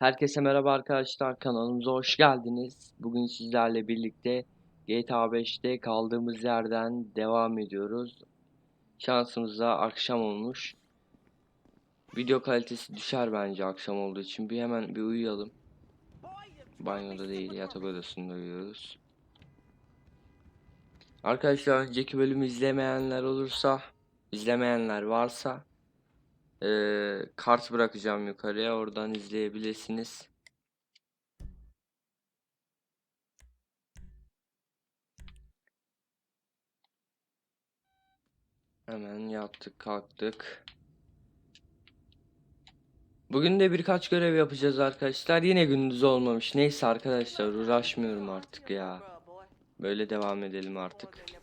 Herkese merhaba arkadaşlar kanalımıza hoş geldiniz. Bugün sizlerle birlikte GTA 5'te kaldığımız yerden devam ediyoruz. Şansımıza akşam olmuş. Video kalitesi düşer bence akşam olduğu için. Bir hemen bir uyuyalım. Banyoda değil yatak odasında uyuyoruz. Arkadaşlar önceki bölümü izlemeyenler olursa, izlemeyenler varsa ee, kart bırakacağım yukarıya. Oradan izleyebilirsiniz. Hemen yattık kalktık. Bugün de birkaç görev yapacağız arkadaşlar. Yine gündüz olmamış. Neyse arkadaşlar uğraşmıyorum artık ya. Böyle devam edelim artık.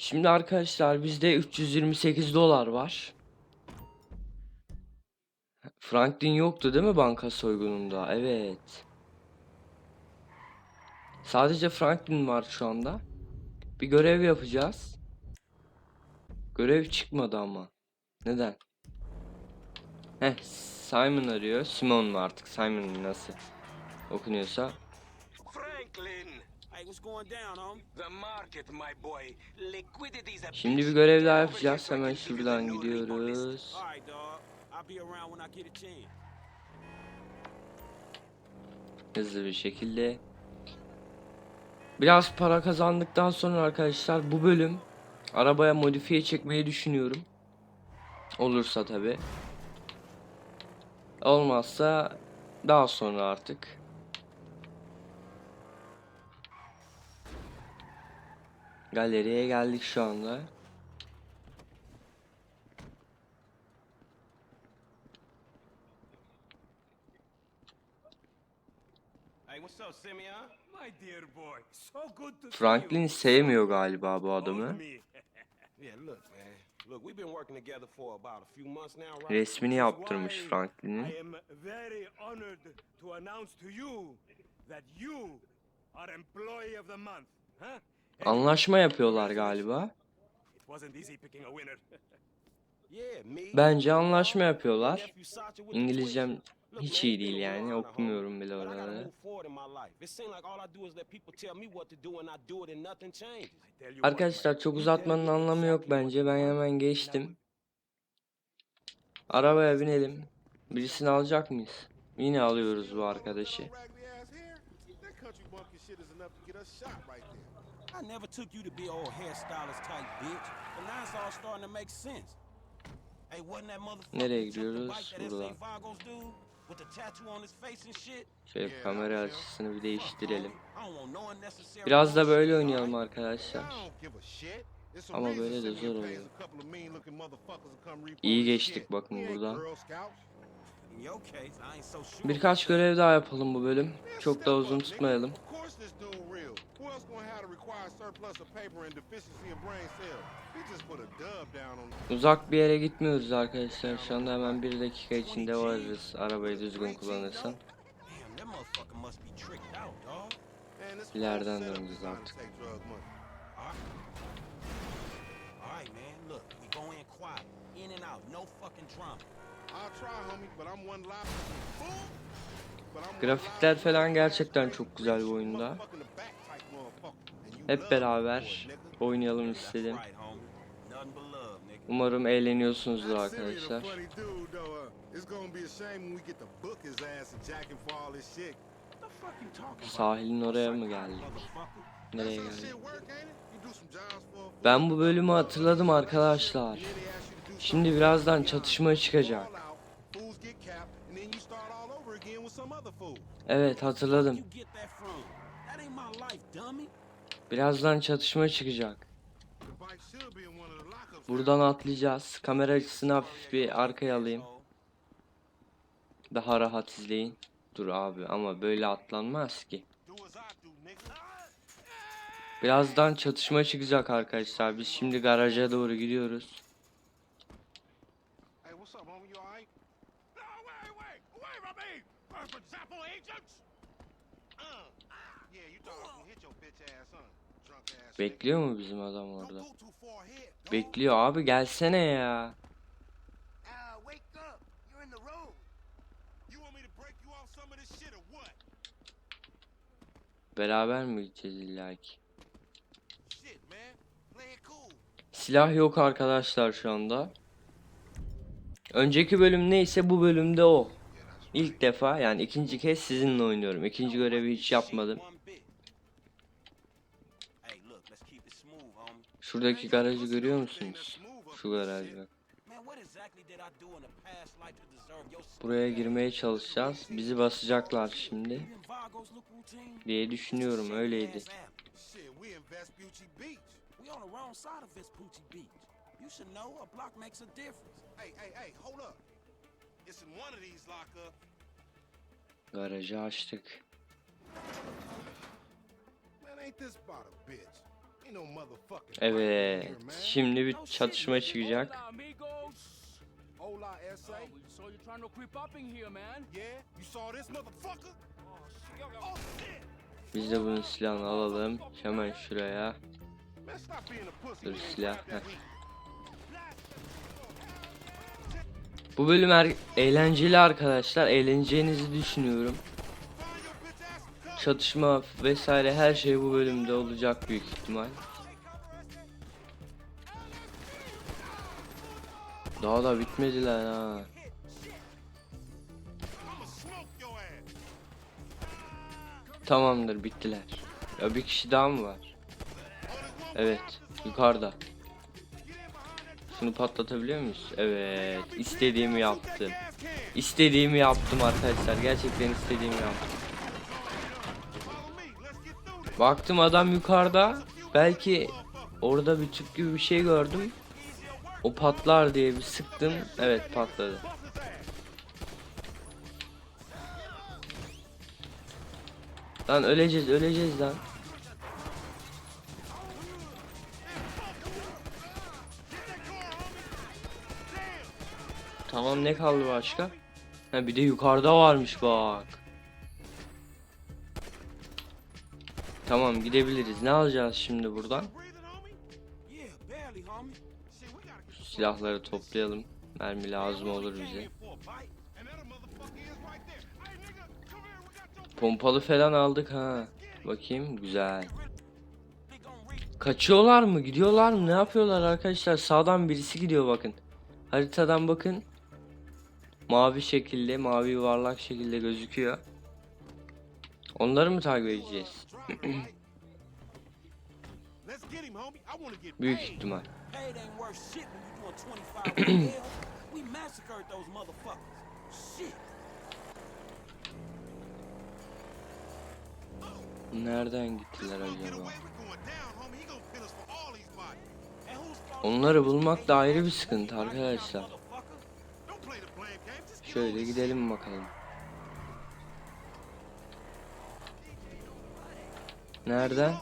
Şimdi arkadaşlar bizde 328 dolar var. Franklin yoktu değil mi banka soygununda? Evet. Sadece Franklin var şu anda. Bir görev yapacağız. Görev çıkmadı ama. Neden? Heh, Simon arıyor. Simon mu artık? Simon nasıl okunuyorsa. Franklin, Şimdi bir görev daha yapacağız. Hemen şuradan gidiyoruz. All right, dog. I'll be around when I get a chance. Hızlı bir şekilde. Biraz para kazandıktan sonra arkadaşlar bu bölüm arabaya modifiye çekmeyi düşünüyorum. Olursa tabi. Olmazsa daha sonra artık. Galeriye geldik şu anda. Hey, what's up, Simeon? My dear boy, so good to Franklin sevmiyor galiba bu adamı. Resmini yaptırmış Franklin'in. Anlaşma yapıyorlar galiba. Bence anlaşma yapıyorlar. İngilizcem hiç iyi değil yani okumuyorum bile oraları. Arkadaşlar çok uzatmanın anlamı yok bence. Ben hemen geçtim. Arabaya binelim. Birisini alacak mıyız? Yine alıyoruz bu arkadaşı. I never took you to be old hairstylist type bitch, but now it's all starting to make sense. Hey, wasn't that motherfucker Nereye gidiyoruz? that Buradan. S.A. Vargo's dude with the tattoo on his face and shit? Şöyle kamera açısını bir değiştirelim. Biraz da böyle oynayalım arkadaşlar. Ama böyle de zor oluyor. İyi geçtik bakın buradan. Birkaç görev daha yapalım bu bölüm. Çok da uzun tutmayalım. Uzak bir yere gitmiyoruz arkadaşlar. Şu anda hemen bir dakika içinde varırız. Arabayı düzgün kullanırsan. İleriden döneceğiz artık. All right, man, look, we go in quiet, in and out, no fucking drama. Grafikler falan gerçekten çok güzel bu oyunda. Hep beraber oynayalım istedim. Umarım eğleniyorsunuzdur arkadaşlar. Sahilin oraya mı geldik? Nereye geldik? Ben bu bölümü hatırladım arkadaşlar. Şimdi birazdan çatışma çıkacak. Evet hatırladım. Birazdan çatışma çıkacak. Buradan atlayacağız. Kamera açısını hafif bir arkaya alayım. Daha rahat izleyin. Dur abi ama böyle atlanmaz ki. Birazdan çatışma çıkacak arkadaşlar. Biz şimdi garaja doğru gidiyoruz. Bekliyor mu bizim adam orada? Bekliyor abi gelsene ya. Beraber mi gideceğiz illaki? Silah yok arkadaşlar şu anda. Önceki bölüm neyse bu bölümde o. İlk defa yani ikinci kez sizinle oynuyorum. İkinci görevi hiç yapmadım. Şuradaki garajı görüyor musunuz? Şu garaj bak. Buraya girmeye çalışacağız. Bizi basacaklar şimdi diye düşünüyorum öyleydi. Garajı açtık. Man, ain't this about a bitch? Evet. Şimdi bir çatışma çıkacak. Biz de bunun silahını alalım. Hemen şuraya. Dur, silah. Bu bölüm er- eğlenceli arkadaşlar. Eğleneceğinizi düşünüyorum. Çatışma vesaire her şey bu bölümde olacak büyük ihtimal. Daha da bitmediler ha. Tamamdır bittiler. Ya bir kişi daha mı var? Evet yukarıda. Şunu patlatabiliyor muyuz? Evet istediğimi yaptım. İstediğimi yaptım arkadaşlar. Gerçekten istediğimi yaptım. Baktım adam yukarıda. Belki orada bir tüp gibi bir şey gördüm. O patlar diye bir sıktım. Evet patladı. Lan öleceğiz öleceğiz lan. Tamam ne kaldı başka? Ha bir de yukarıda varmış bak. Tamam gidebiliriz. Ne alacağız şimdi buradan? Silahları toplayalım. Mermi lazım olur bize. Pompalı falan aldık ha. Bakayım güzel. Kaçıyorlar mı? Gidiyorlar mı? Ne yapıyorlar arkadaşlar? Sağdan birisi gidiyor bakın. Haritadan bakın. Mavi şekilde, mavi yuvarlak şekilde gözüküyor. Onları mı takip edeceğiz? Büyük ihtimal. Paid ain't worth shit when you doing 25 hell. We massacred those motherfuckers. Shit. Nereden gittiler acaba? Onları bulmak da ayrı bir sıkıntı arkadaşlar. Şöyle gidelim bakalım. Nereden?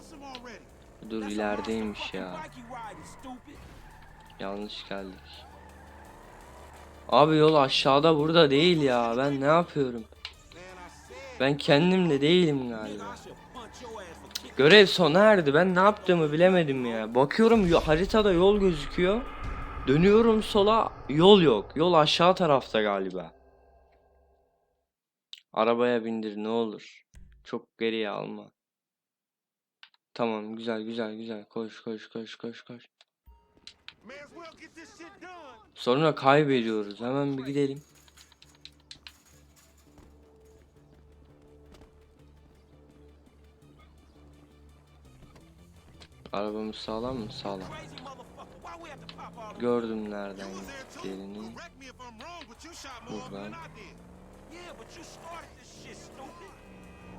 Dur ilerideymiş ya. Yanlış geldik. Abi yol aşağıda burada değil ya. Ben ne yapıyorum? Ben kendim de değilim galiba. Görev sona erdi. Ben ne yaptığımı bilemedim ya. Bakıyorum yo- haritada yol gözüküyor. Dönüyorum sola yol yok. Yol aşağı tarafta galiba. Arabaya bindir ne olur. Çok geriye alma. Tamam güzel güzel güzel. Koş koş koş koş koş. Sonra kaybediyoruz. Hemen bir gidelim. Arabamız sağlam mı? Sağlam. Gördüm nereden them Buradan.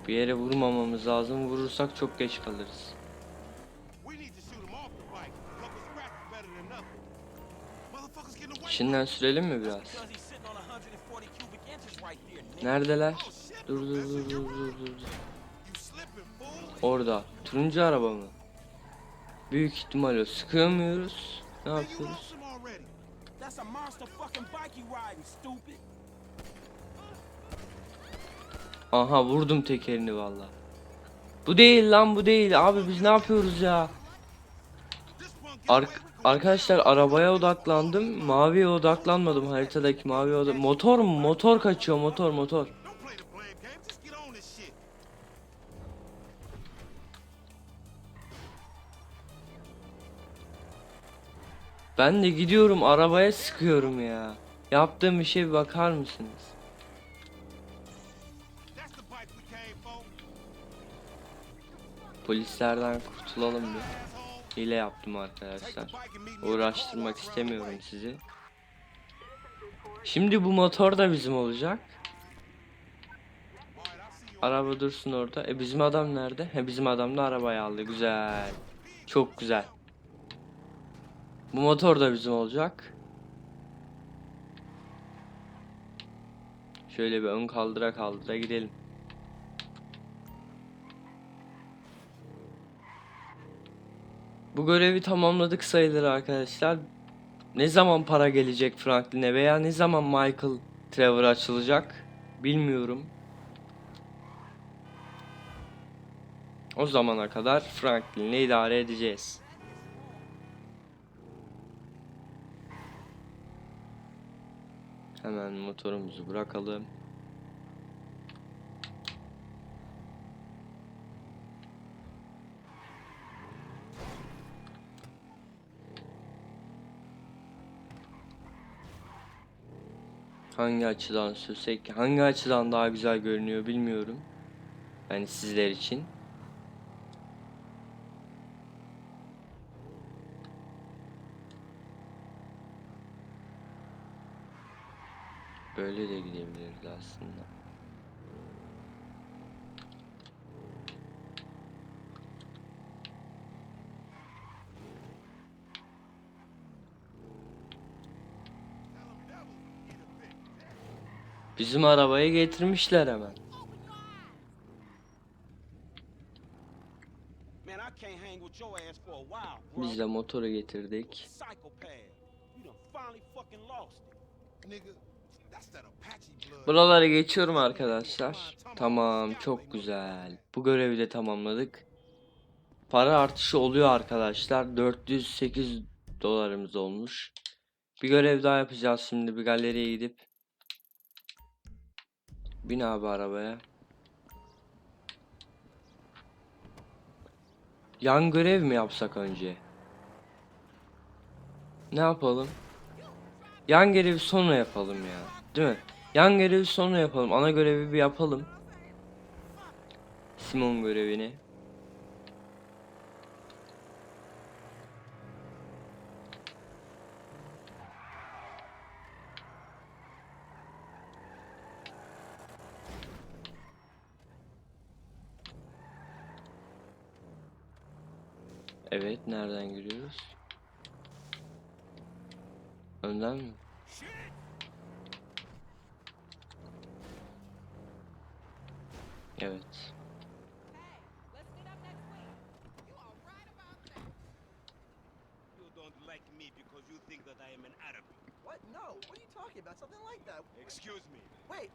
Bir yere vurmamamız lazım. Vurursak çok geç kalırız. İçinden sürelim mi biraz? Because he's sitting on 140 cubic inches right there, nigga. Neredeler? Oh, Dur dur dur dur dur dur. Orada. Turuncu araba mı? Büyük ihtimal o. Sıkıyormuyuz. Ne yapıyoruz? That's a monster fucking bike you riding, stupid. Aha vurdum tekerini valla. Bu değil lan bu değil. Abi biz ne yapıyoruz ya? Gonna Arkadaşlar arabaya odaklandım. Maviye odaklanmadım haritadaki mavi oda. Motor mu? Motor kaçıyor motor motor. Ben de gidiyorum arabaya sıkıyorum ya. Yaptığım işe bir bakar mısınız? Polislerden kurtulalım bir. Hile yaptım arkadaşlar. Uğraştırmak istemiyorum sizi. Şimdi bu motor da bizim olacak. Araba dursun orada. E bizim adam nerede? He bizim adam da arabayı aldı. Güzel. Çok güzel. Bu motor da bizim olacak. Şöyle bir ön kaldıra kaldıra gidelim. Bu görevi tamamladık sayılır arkadaşlar. Ne zaman para gelecek Franklin'e veya ne zaman Michael Trevor açılacak bilmiyorum. O zamana kadar Franklin'le idare edeceğiz. Hemen motorumuzu bırakalım. Hangi açıdan sürsek, hangi açıdan daha güzel görünüyor bilmiyorum. Yani sizler için. Böyle de gidebiliriz aslında. Bizim arabayı getirmişler hemen. Biz de motoru getirdik. Buraları geçiyorum arkadaşlar. Tamam çok güzel. Bu görevi de tamamladık. Para artışı oluyor arkadaşlar. 408 dolarımız olmuş. Bir görev daha yapacağız şimdi bir galeriye gidip. Bin abi arabaya. Yan görev mi yapsak önce? Ne yapalım? Yan görevi sonra yapalım ya. Değil mi? Yan görevi sonra yapalım. Ana görevi bir yapalım. Simon görevini. Evet, nereden giriyoruz? Önden mi? Evet. You don't like me because you think that I am an Arab. What? No. What are you talking about? Something like that. Excuse me. Wait.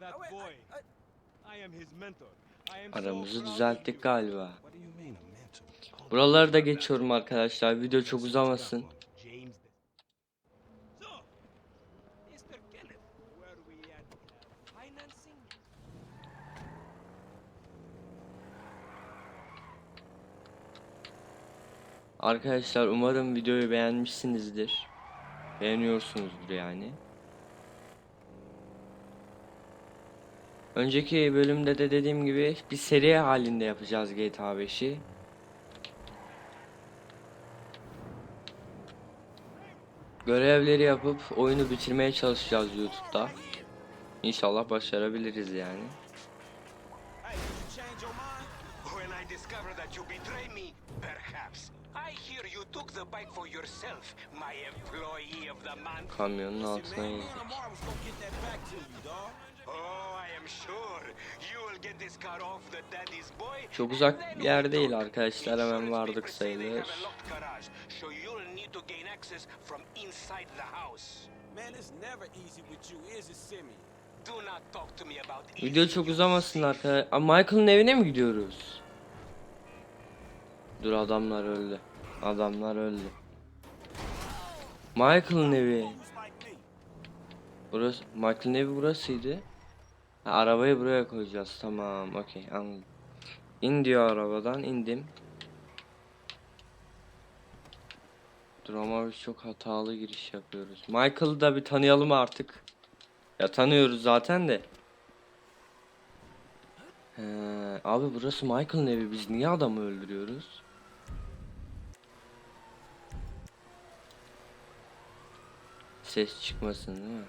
That oh, wait, boy, I, I, I am his mentor. I am so Aramızı düzelttik galiba. What do you mean, a mental? Buraları da geçiyorum arkadaşlar. Video çok uzamasın. Arkadaşlar umarım videoyu beğenmişsinizdir. Beğeniyorsunuzdur yani. Önceki bölümde de dediğim gibi bir seri halinde yapacağız GTA 5'i. Görevleri yapıp oyunu bitirmeye çalışacağız YouTube'da. İnşallah başarabiliriz yani. Kamyonun altına man, Oh. Çok uzak bir yer değil arkadaşlar, hemen vardık sayılır. a locked garage, so you'll need to gain access from inside the house. Man, it's never easy with you, is it, Simeon? Do not talk to me about Video çok uzamasın arkadaşlar. Michael'ın evine mi gidiyoruz? Dur adamlar öldü. Adamlar öldü. Michael'ın evi. Burası Michael'ın evi burasıydı. Arabayı buraya koyacağız. Tamam, okey, anladım. İn diyor arabadan, indim. Biz çok hatalı giriş yapıyoruz. Michael'ı da bir tanıyalım artık. Ya tanıyoruz zaten de. He, abi burası Michael'ın evi. Biz niye adamı öldürüyoruz? Ses çıkmasın değil mi?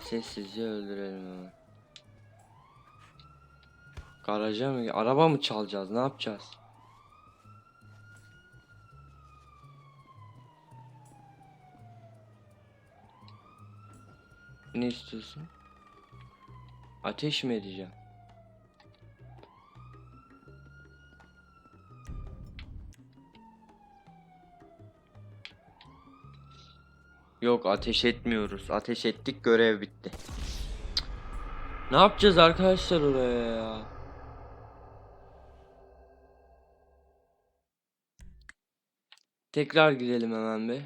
Sessizce öldürelim hemen. Garaja mı? Araba mı çalacağız? Ne yapacağız? Ne istiyorsun? Ateş mi edeceğim? Yok ateş etmiyoruz. Ateş ettik görev bitti. Ne yapacağız arkadaşlar oraya ya? Tekrar girelim hemen bir.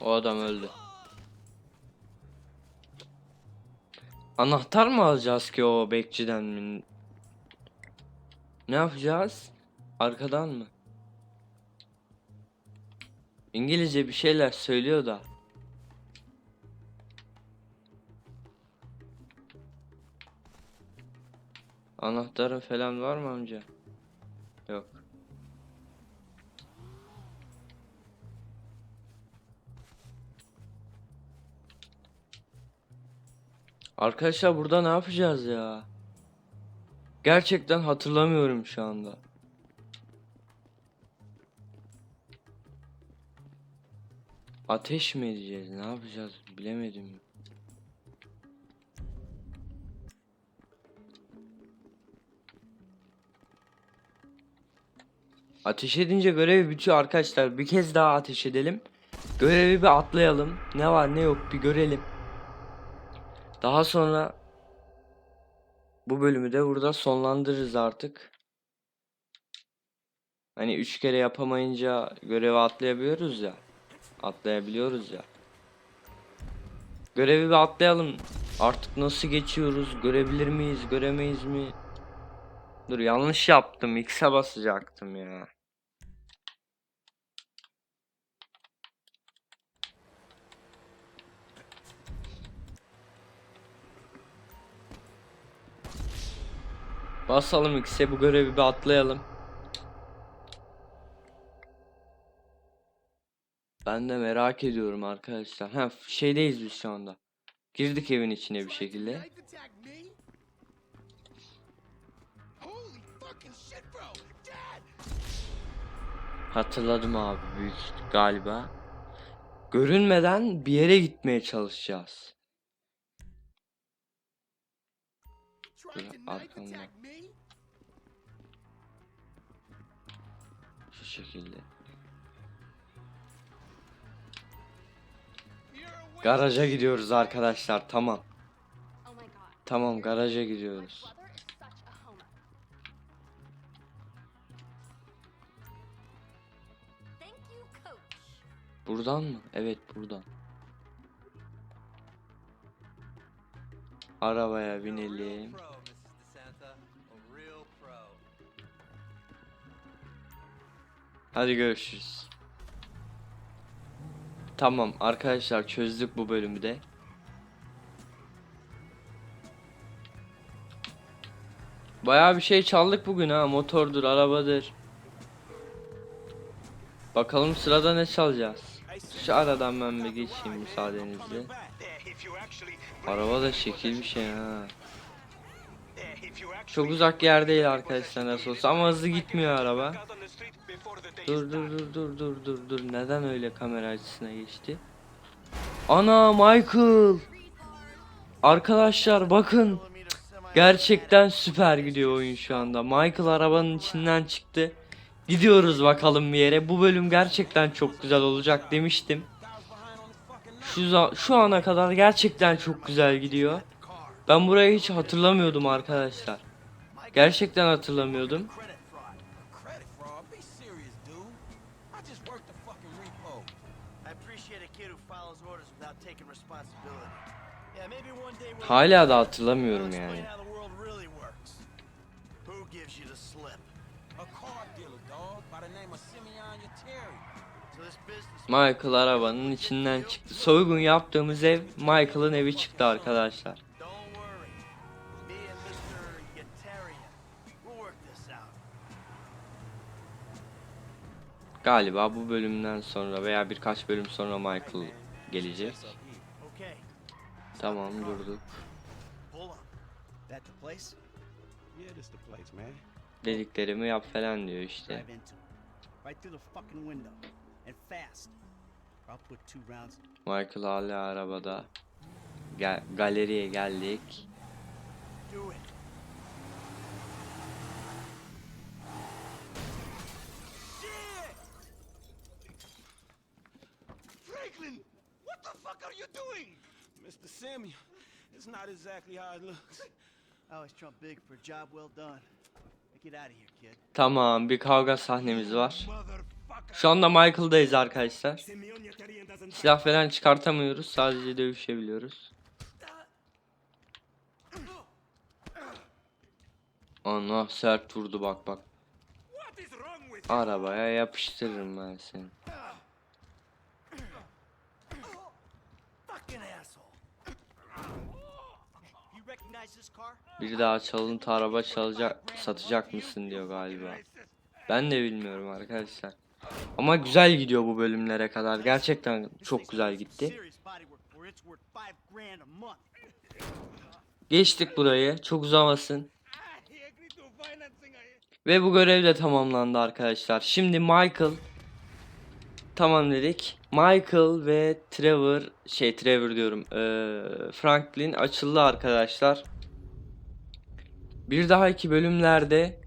O adam öldü. Anahtar mı alacağız ki o bekçiden mi? Ne yapacağız? Arkadan mı? İngilizce bir şeyler söylüyor da. Anahtarı falan var mı amca? Yok. Arkadaşlar burada ne yapacağız ya? Gerçekten hatırlamıyorum şu anda. Ateş mi edeceğiz? Ne yapacağız? Bilemedim. Ateş edince görev bitiyor arkadaşlar. Bir kez daha ateş edelim. Görevi bir atlayalım. Ne var ne yok bir görelim. Daha sonra bu bölümü de burada sonlandırırız artık. Hani üç kere yapamayınca görevi atlayabiliyoruz ya. Atlayabiliyoruz ya. Görevi bir atlayalım. Artık nasıl geçiyoruz? Görebilir miyiz? Göremeyiz mi? Dur yanlış yaptım. X'e basacaktım ya. Basalım X'e bu görevi bir atlayalım. Ben de merak ediyorum arkadaşlar. Ha şeydeyiz biz şu anda. Girdik evin içine bir şekilde. Hatırladım abi büyük galiba. Görünmeden bir yere gitmeye çalışacağız. Tried to Yeah, knife arkamda. attack me? Şu şekilde. Garaja gidiyoruz arkadaşlar. Tamam. Tamam garaja gidiyoruz. Buradan mı? Evet buradan. Arabaya binelim. Hadi görüşürüz. Tamam arkadaşlar çözdük bu bölümü de. Bayağı bir şey çaldık bugün ha motordur arabadır. Bakalım sırada ne çalacağız. Şu aradan ben bir geçeyim müsaadenizle. Araba da şekil bir şey ha. Çok uzak yer değil arkadaşlar nasıl olsa ama hızlı gitmiyor araba. out on the street before the day Dur dur dur dur dur dur dur neden öyle kamera açısına geçti? Ana Michael! Arkadaşlar bakın gerçekten süper gidiyor oyun şu anda. Michael arabanın içinden çıktı. Gidiyoruz bakalım bir yere. Bu bölüm gerçekten çok güzel olacak demiştim. Şu şu ana kadar gerçekten çok güzel gidiyor. Ben burayı hiç hatırlamıyordum arkadaşlar. Gerçekten hatırlamıyordum. Yeteri. So this business Michael arabanın içinden çıktı. Soygun yaptığımız ev Michael'ın evi çıktı arkadaşlar. Galiba bu bölümden sonra veya birkaç bölüm sonra Michael gelecek. Okay, Tamam durduk. pull up. That the place? Yeah, this the place, man. Dediklerimi yap falan diyor işte. Michael hala arabada. Gel galeriye geldik. Franklin, what the fuck are you doing? Mr. Simeon, it's not exactly how it looks. I always trump big for a job well done. Get out of here, kid. Tamam bir kavga sahnemiz var. Şu anda Michael'dayız arkadaşlar. Silah falan çıkartamıyoruz. Sadece dövüşebiliyoruz. Ana sert vurdu bak bak. Arabaya yapıştırırım ben seni. Fucking asshole. You recognize this car? Bir daha çalıntı araba çalacak, satacak mısın diyor galiba. Ben de bilmiyorum arkadaşlar. Ama güzel gidiyor bu bölümlere kadar. Gerçekten çok güzel gitti. Geçtik burayı. Çok uzamasın. Ve bu görev de tamamlandı arkadaşlar. Şimdi Michael tamam dedik. Michael ve Trevor şey Trevor diyorum. eee, Franklin açıldı arkadaşlar. Bir dahaki bölümlerde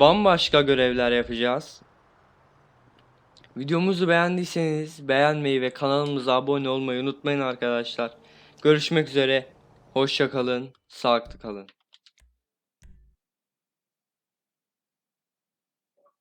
bambaşka görevler yapacağız. Videomuzu beğendiyseniz beğenmeyi ve kanalımıza abone olmayı unutmayın arkadaşlar. Görüşmek üzere. Hoşça kalın. Sağlıklı kalın.